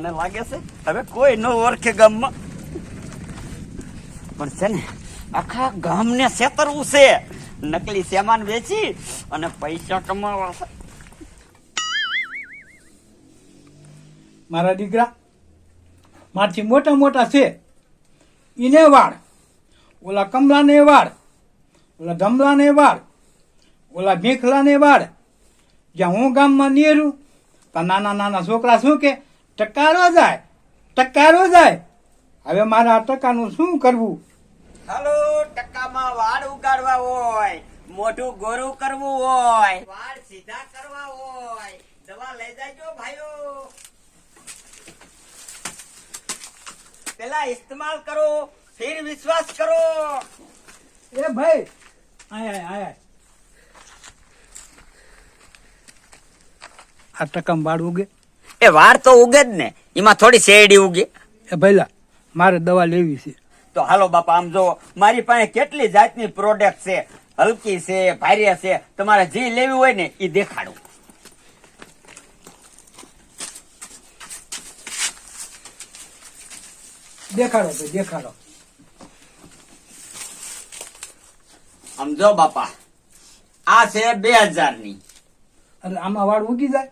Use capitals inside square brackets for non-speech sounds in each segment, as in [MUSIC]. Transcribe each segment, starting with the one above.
મને લાગે છે, હવે કોઈ ન ઓળખે ગામમાં. પણ છે ને, આખા ગામને છેતરવું છે. નકલી સામાન વેચી અને પૈસા કમાવા છે. મારા દીકરા, મારથી મોટા મોટા છે. એને વાળ. ઓલા કમલાને વાળ. ઓલા ધમલાને વાળ. ઓલા ભીખલાને વાળ. જ્યાં હું ગામમાં નેરું તો નાના નાના છોકરા શું કે ટકારો જાય ટકારો જાય. હવે મારે આ ટકાનું શું કરવું? હાલો ટકામાં વાળ ઉગાડવા હોય મોઢું ગોરું કરવું હોય વાળ સીધા કરવા હોય દવા લઈ જાજો ભાઈઓ. પેલા ઇસ્તેમાલ કરો ફિર વિશ્વાસ કરો. એ ભાઈ આય આય આય. આ ટકામાં વાળ ઉગે. એ વાળ તો ઉગે જ ને. એમાં થોડી શેરડી ઉગે. એ ભઈલા મારે દવા લેવી છે. તો હાલો બાપા આમ જો મારી પાસે કેટલી જાતની પ્રોડક્ટ છે? હલકી છે ભારે છે? તમારે જે લેવી હોય ને એ દેખાડું. દેખાડો ભાઈ દેખાડો. આમ જો બાપા આ છે બે હજારની એટલે આમાં વાળ ઉગી જાય?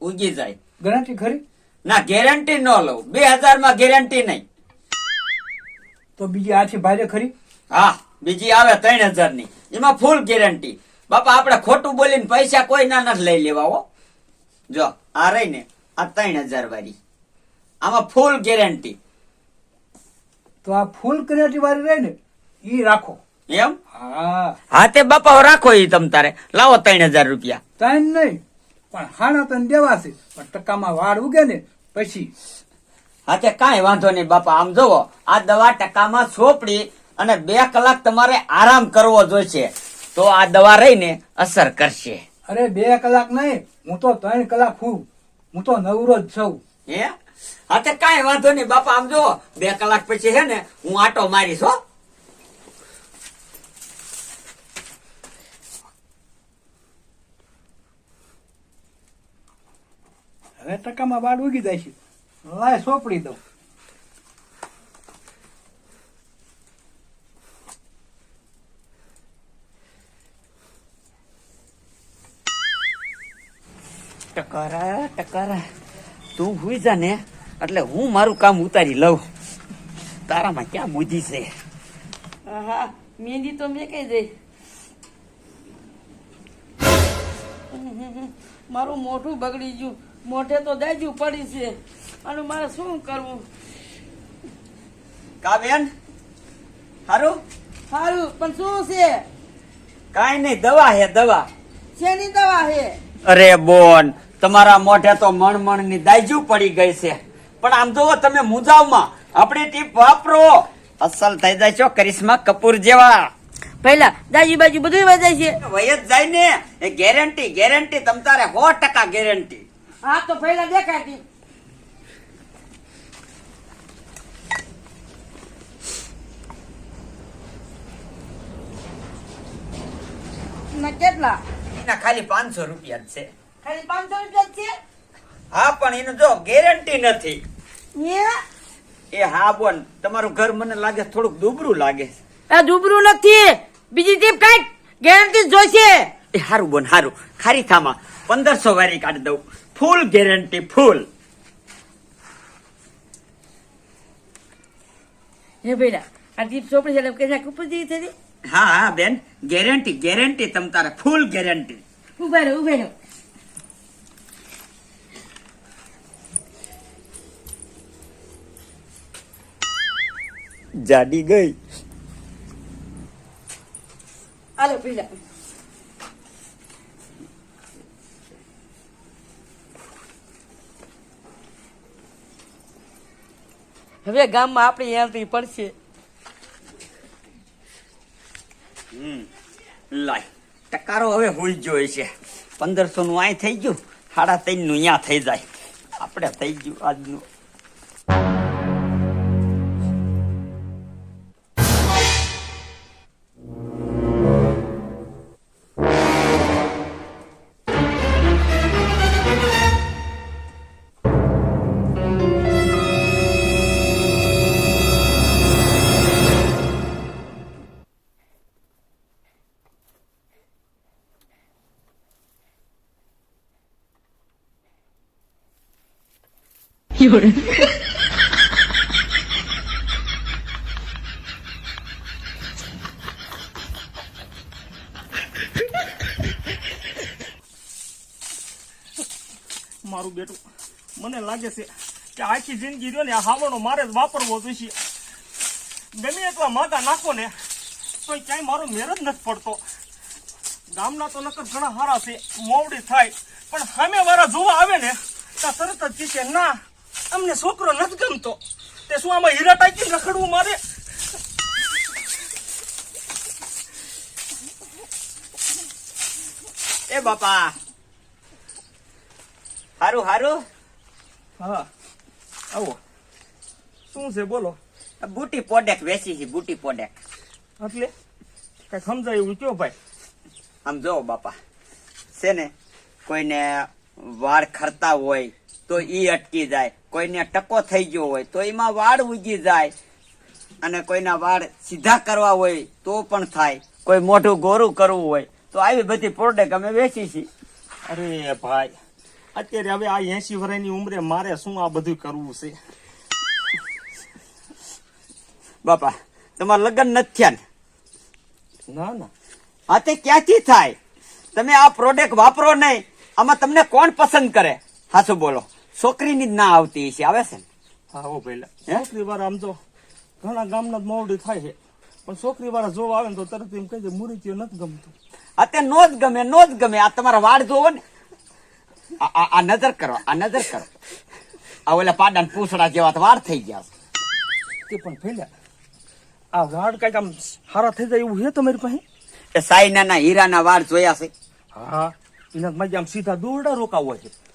ઉગી જાય. ગેરંટી ખરી? ના ગેરંટી ન લઉં. બે હજારમાં ગેરંટી નહીં. તો બીજી આથી ભારે ખરી? હા બીજી આવે ત્રણ હજારની એમાં ફૂલ ગેરંટી બાપા આપણે ખોટું બોલીને પૈસા કોઈ ના નથી લઈ લેવા હો. જો આ રહી ને આ ત્રણ હજાર વાળી. આમાં ફૂલ ગેરંટી તો આ ફૂલ ગેરંટી વાળી રહે ને ઈ રાખો. એમ? હા. હા તે બાપા રાખો એ તમ તારે. લાવો ત્રણ હજાર રૂપિયા. ત્રણ નહીં. પણ હાણા તને દેવાશે પણ ટકામાં વાળ ઉગે ને પછી હા તે કાંઈ વાંધો નહીં બાપા આમ જોવો આ દવા ટકામાં સોપડી અને બે કલાક તમારે આરામ કરવો જોઈશે. તો આ દવા રહીને અસર કરશે. અરે બે કલાક નહીં હું તો ત્રણ કલાક હું હું તો નવરો જ છું. હે? હા તે કાંઈ વાંધો નહીં બાપા આમ જોવો બે કલાક પછી છે ને હું આટો મારીશ હો. હવે ટકામાં વાળ ઉગી જાય છે. લાય સોંપડી દઉં. ટકારા ટકારા. તું હુઈ જા ને એટલે હું મારું કામ ઉતારી લઉં. તારામાં ક્યાં બુદ્ધિ છે? હા મહેંદી તો મેં કહી દઈ. મારું મોઢું બગડી ગયું. મોઢે તો દાજુ પડી છે. અને મારે શું કરવું? કા બેન? હારું? સારું પણ શું છે? કાંઈ નહીં દવા હે દવા. શેની દવા હે? અરે બોન તમારા મોઢે તો મણ મણની દાજુ પડી ગઈ છે. પણ આમ તો તમે મુજાવમાં. આપણી ટીપ વાપરો. અસલ થઈ જાય છો કરિશ્મા કપૂર જેવા. પહેલા દાજી બાજુ બધું વજાય છે. વય જ જાય ને. એ ગેરંટી ગેરંટી તમ તારે સો ટકા ગેરંટી. હા તો પહેલા દેખાતી ના કેટલા? એના ખાલી પાંચસો રૂપિયા જ છે. ખાલી પાંચસો રૂપિયા જ હા પણ એનું જો ગેરંટી નથી. એ હા બોન તમારું ઘર મને લાગે થોડુંક દુબરું લાગે છે. આ દુબરું નથી. બીજી ટીપ કાંઈક ગેરંટી જોઈશે. એ હારું બોન હારું. ખારી થામાં. પંદરસો વારી કાઢી દઉં. Full guarantee full. હે ભૈરા આ ટીપ સોપડી છે થઈ હા હા બેન. ગેરંટી ગેરંટી તમ તારે. Full guarantee. ઊભા રહો ઊભા રહો. જાડી ગઈ. હાલો ભૈરા. હવે ગામમાં આપણે એન્ટ્રી પડશે. લાય, ટકારો હવે હોઈ ગયો છે પંદરસો નું આય થઈ ગયું, સાડા ત્રણનું અહીંયા થઈ જાય. આપણે થઈ ગયું આજનું. મારું બેટું, મને લાગે છે કે આખી જિંદગી રહ્યો ને આ હાવડો મારે જ વાપરવો જોઈશે. ગમે એટલા માગા નાખો ને તો ક્યાંય મારો મેર જ નથી પડતો. ગામના તો નકર ઘણા હારા છે, મોવડી થાય, પણ સામે વાળા જોવા આવે ને તો તરત જ કહે ના અમને છોકરો નથી ગમતો. તે શું આમાં હીરા ટાંકી રખડવું મારે? એ બાપા. હારું હારું? હા આવો. શું છે બોલો. બુટી પોડેક વેચી છે બુટી પોડેક. એટલે? કઈ સમજાય એવું કયો ભાઈ? આમ જો બાપા છે ને કોઈને વાળ ખરતા હોય તો ઈ અટકી જાય. કોઈને ટકો થઈ ગયો હોય તો એમાં વાળ ઉગી જાય અને કોઈના વાળ સીધા કરવા હોય તો પણ થાય. કોઈ મોઢું ગોરું કરવું હોય તો આવી બધી પ્રોડક્ટ અમે વેચી છીએ. અરે ભાઈ અત્યારે હવે આ એસી વર્ષની ઉંમરે મારે શું આ બધું કરવું છે? બાપા તમારા લગ્ન નથી થયા ને? ના ના. હા તે ક્યાંથી થાય? તમે આ પ્રોડક્ટ વાપરો નહીં. આમાં તમને કોણ પસંદ કરે? હાસુ બોલો. છોકરીની જ ના આવતી છે આવે છે ને? હા હો પહેલા હે? છોકરી વાળા આમ તો ઘણા ગામના મોવડી થાય છે. પણ છોકરી વાળા જોવા આવે ને તો તરત એમ કહે છે મુરીતીઓ નથી ગમતું. તે નો જ ગમે નો જ ગમે. આ તમારા વાળ જોવો ને. આ- આ આ નજર કરો આ નજર કરો. આ ઓલા પાડા પૂછડા જેવા તો વાળ થઈ ગયા તે પણ પહેલા આ વાળ કંઈક આમ સારા થઈ જાય એવું છે તમારી પાસે? એ સાઈનાના હીરાના વાળ જોયા છે. હા એના મજા આમ સીધા દોરડા રોકાવો છે.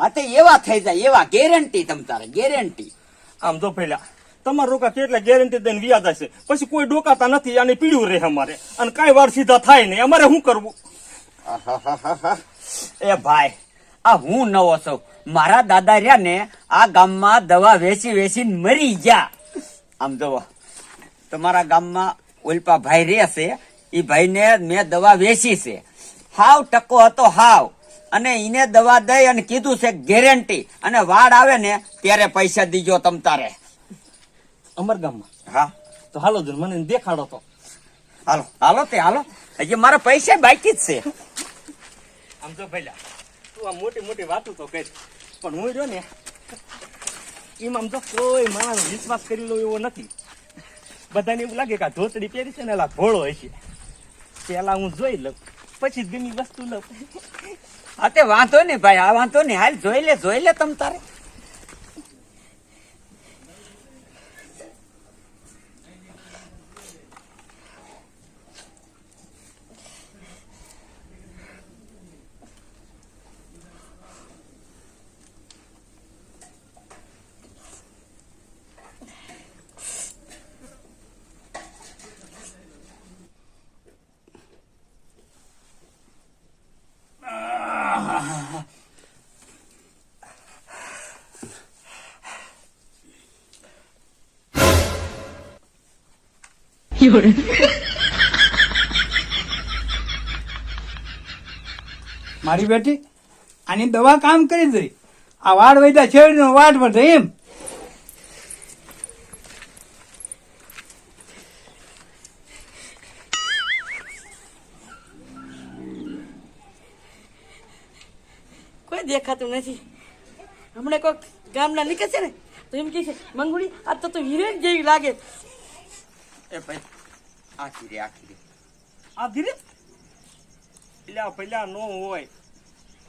આ તે એવા થઈ જાય એવા ગેરંટી તમ તારે ગેરંટી આમ તો પેલા તમારા રોકા કેટલા ગેરંટી દઈને વ્યાજ હશે. પછી કોઈ ડોકાતા નથી અને પીડ્યું રહે અમારે. અને કાંઈ વાર સીધા થાય નહીં. અમારે શું કરવું? એ ભાઈ આ હું નવો છું મારા દાદા રહ્યા ને આ ગામમાં દવા વેચી વેચીને મરી ગયા. આમ જુઓ તમારા ગામમાં ઓલપા ભાઈ રહે છે. એ ભાઈને મેં દવા વેચી છે. હાવ ટકો હતો હાવ. અને એને દવા દઈ અને કીધું છે ગેરંટી. અને વાડ આવે ને ત્યારે પૈસા દીજો તમ તારે. અમરગામમાં હા. તો હાલો જન મને દેખાડો તો. હાલો. હાલો તે હાલો. હજી મારા પૈસા બાકી જ છે. આમ તો ભાઈ તું આ મોટી મોટી વાતો તો કરી પણ હું જો ને એમાં આમ તો કોઈ માણસ વિશ્વાસ કરી લો એવો નથી. બધાને એવું લાગે કે આ ધોતડી પહેરી છે ને એલા ભોળો હશે. પેલા હું જોઈ લઉં. પછી ગમી વસ્તુ લઉં [LAUGHS] હા તે વાંધો નહીં ભાઈ, આ વાંધો નહીં હાલ જોઈ લે જોઈ લે તમ તારે. મારી બેટી આની દવા કામ કરી દઈ આ વાડ વૈદા છેડીનો વાટ વધે એમ. કોઈ દેખાતું નથી. હમણાં કોઈક ગામના નીકળશે ને તો એમ કે છે મંગુડી આ તો તું હિરેન જેવી લાગે. એ ભાઈ આખી આખી આધીરે એટલે પેલા નો હોય.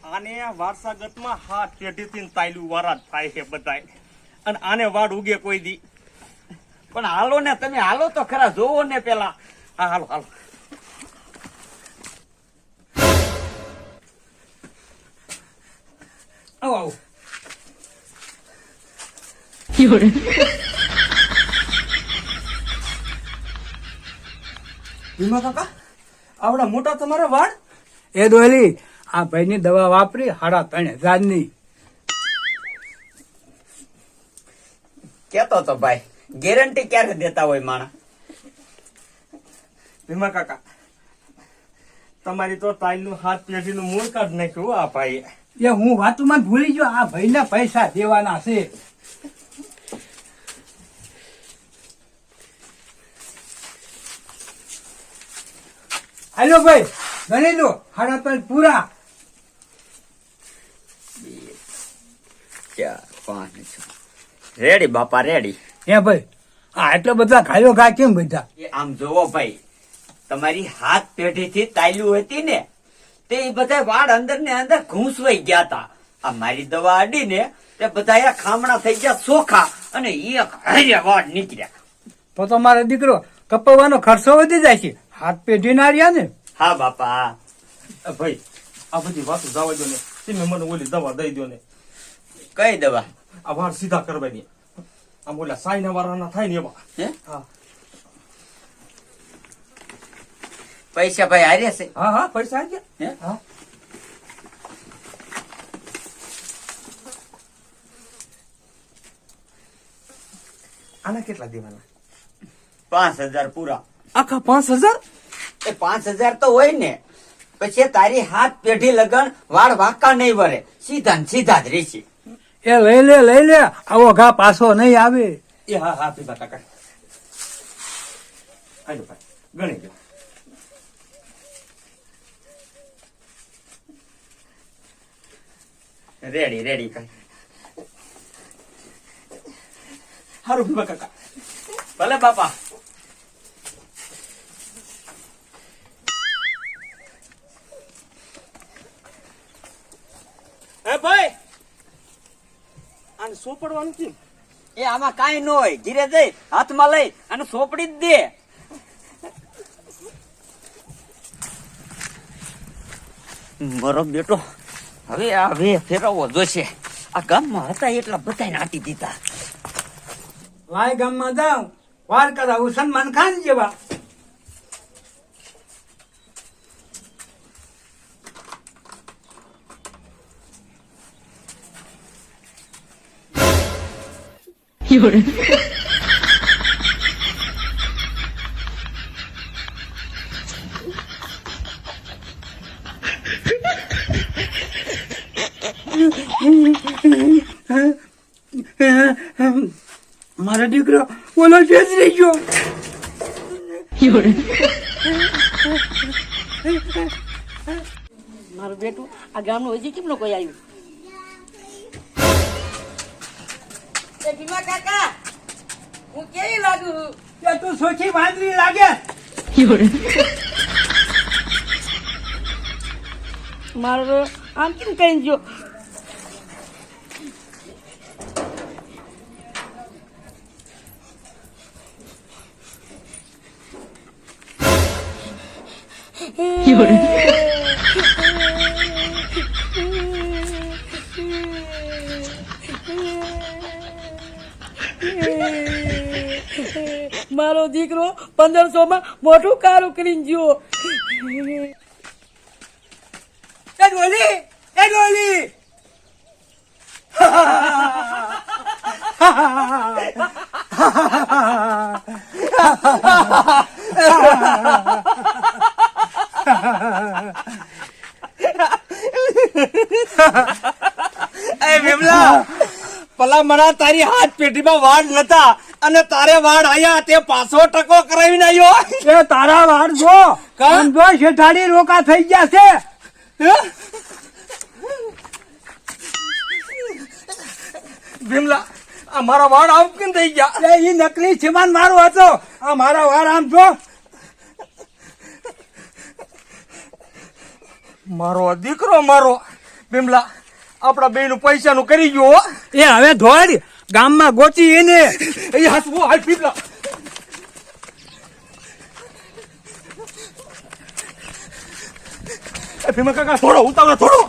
આને વારસાગતમાં હાથ પેઢીથી ને તાયલું વારા થાય છે બધાય. અને આને વાડ ઉગે કોઈ દી. પણ હાલો ને તમે હાલો તો ખરા જોવો ને પેલા. હા હાલો હાલો. આવો આવો. [LAUGHS] ભીમા કાકા આવડા મોટા તમારા વાળ? એ દોહલી આ ભાઈની દવા વાપરી હાડા ત્રણ હજારની કેતો તો ભાઈ ગેરંટી ક્યારે દેતા હોય માણા ભીમા કાકા તમારી તો તાલનું હાથ પેઢીનું મૂળ કાઢ નાખ્યું આ ભાઈ એ હું વાતમાં ભૂલી ગયો આ ભાઈને પૈસા દેવાના છે. હાલો ભાઈ ગણી લો સાડા પાંચ પૂરા. ચાર પાંચ છ. રેડી બાપા રેડી હે ભાઈ આ એટલા બધા ઘાયો ખા કેમ બધા આમ જોવો ભાઈ તમારી હાથ પેઢીથી તાલ્યું હતી ને તે બધા વાળ અંદર ને અંદર ઘૂંસવાઈ ગયા તા. આ મારી દવા અડીને તે બધા ખામણા થઈ ગયા સોખા અને એક હર્યા વાળ નીકળ્યા. તો તમારો દીકરો કપાવવાનો ખર્ચો વધી જાય છે. હાથ પેઢી ના રહ્યા ને? હા બાપા. ભાઈ આ બધી વાત જવા દો ને. તમે મને ઓલી દવા દઈ દો ને. કઈ દવા? આ વાળ સીધા કરવાની આમ ઓલા સાઈના વાળાના થાય ને એવા. હે? હા. પૈસા ભાઈ હારે છે? હા હા પૈસા આવી હે? હા. આના કેટલા દેવાના? પાંચ હજાર પૂરા. આખા પાંચ હજાર? એ પાંચ હજાર તો હોય ને. પછી તારી હાથ પેઢી લગન વાળ વાંકા નહીં વરે સીધા ને સીધા જ રહેશે. એ લઈ લે લઈ લે. આવો ઘા પાછો નહીં આવે. એ હા હા પીધા કાકા. ભાઈ. ગણી ગયો રેડી રેડી કઈ હારું પીવા કાકા. ભલે બાપા. એ ભાઈ? આને સોપડવાનું કેમ? એ આમાં કાઈ ન હોય. ધીરે જઈ હાથમાં લઈ અને સોપડી જ દે. મારો બેટો હવે આ વે ફેરવવો જોશે. આ ગામમાં હતા એટલા બધાને આટી દીધા. લાય ગામમાં જાઉં. વાર કરાવું સલમાન ખાન જેવા. મારો દીકરો ઓલો છેતરી ગયો. મારું બેટું આ ગામનું હજી કેમ કોઈ આવ્યું? એ ભીમા કાકા હું કેવી લાગુ છું? કે તું સોચી વાંદરી લાગે. મારો આમ કેમ કઈ જો મારો દીકરો પંદરસો માં મોટું કારું કરીને જુઓ એ ડોલી વિમલા, પલા મના તારી હાથ પેટીમાં વાળ નતા. અને તારે વાડ આયા તે પાછો ટકો કરાવીને આવ્યો એ તારા વાડ જો. જો શેઠાડી રોકા થઈ ગયા છે. ભીમલા આ મારા વાળ આમ કેમ થઈ ગયા? એ નકલી સિમાન મારો હતો. આ મારા વાડ આમ જો. મારો દીકરો મારો. ભીમલા આપણા બે નું પૈસા નું કરી ગયો એ હવે ધોડ. ગામમાં ગોતી એને. એ હસવું હાલ એ ભીમા કાકા થોડો ઉતાવળો થોડો.